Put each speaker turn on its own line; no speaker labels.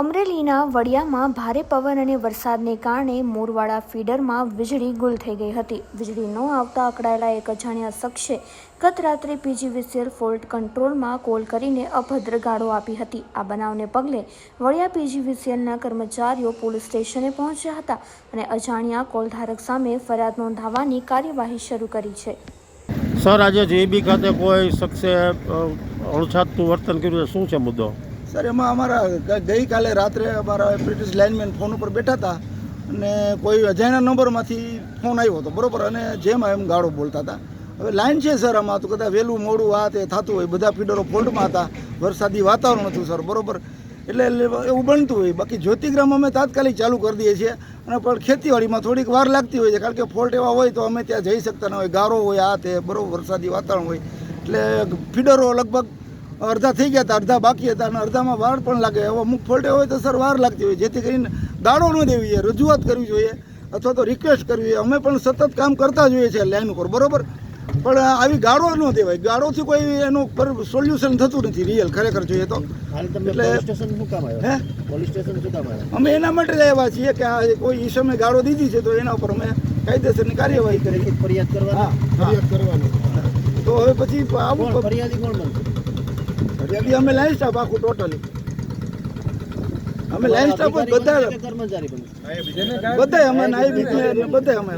અમરેલીના વડિયામાં ભારે પવન અને વરસાદને કારણે મોરવાડા ફીડરમાં વીજળી ગુલ થઈ ગઈ હતી. વીજળી ન આવતા અકળાયેલા એક અજાણ્યા શખ્સે ગત રાત્રે પીજીવીસીએલ ફોલ્ટ કંટ્રોલમાં કોલ કરીને અભદ્ર ગાળો આપી હતી. આ બનાવને પગલે વડિયા પીજીવીસીએલના કર્મચારીઓ પોલીસ સ્ટેશને પહોંચ્યા હતા અને અજાણ્યા કોલધારક સામે ફરિયાદ નોંધાવવાની કાર્યવાહી શરૂ કરી છે.
સર, આજે જેબી ખાતે કોઈ શખ્સે અણછાતનું વર્તન કર્યું શું છે મુદ્દો?
સર, એમાં અમારા ગઈકાલે રાત્રે અમારા બ્રિટિશ લાઇનમેન ફોન ઉપર બેઠા હતા અને કોઈ અજાણ્યા નંબરમાંથી ફોન આવ્યો હતો, બરોબર? અને જેમ એમ ગાળો બોલતા હતા. હવે લાઈન છે સર આમાં, તો કદાચ વહેલું, મોડું, આ તે થતું હોય, બધા ફીડરો ફોલ્ટમાં હતા. વરસાદી વાતાવરણ હતું, સર, બરાબર? એટલે એવું બનતું હોય. બાકી જ્યોતિગ્રામ અમે તાત્કાલિક ચાલુ કરી દઈએ છીએ. અને પણ ખેતીવાડીમાં થોડીક વાર લાગતી હોય છે, કારણ કે ફોલ્ટ એવા હોય તો અમે ત્યાં જઈ શકતા ન હોય. ગારો હોય આ તે, બરોબર, વરસાદી વાતાવરણ હોય. એટલે ફીડરો લગભગ અડધા થઈ ગયા હતા અડધા બાકી હતા અને અડધામાં વાર પણ લાગે. હવે અમુક ફોલ્ટે હોય તો સર વાર લાગતી હોય. જેથી કરીને દાડો ન દેવી જોઈએ રજૂઆત કરવી જોઈએ અથવા તો રિક્વેસ્ટ કરવી જોઈએ. અમે પણ સતત કામ કરતા જોઈએ છીએ લાઈન ઉપર બરાબર? પણ આવી ગાળો ન દેવાય. ગાળોથી કોઈ એનું સોલ્યુશન થતું નથી રિયલ ખરેખર જોઈએ તો. એટલે- અમે એના માટે આવ્યા છીએ કે આ કોઈ ઈસમે ગાળો દીધી છે તો એના ઉપર અમે કાયદેસરની કાર્યવાહી કરી.
ફરિયાદ
હા
કરવાની.
તો હવે પછી આવું
ફરિયાદી કોણ બનશે?
ફરિયાદી અમે લાઈન સ્ટાફ આખું ટોટલી અમે લાઈન સ્ટાફ બધા
કર્મચારી
બધા અમે. નાયબ બધા અમે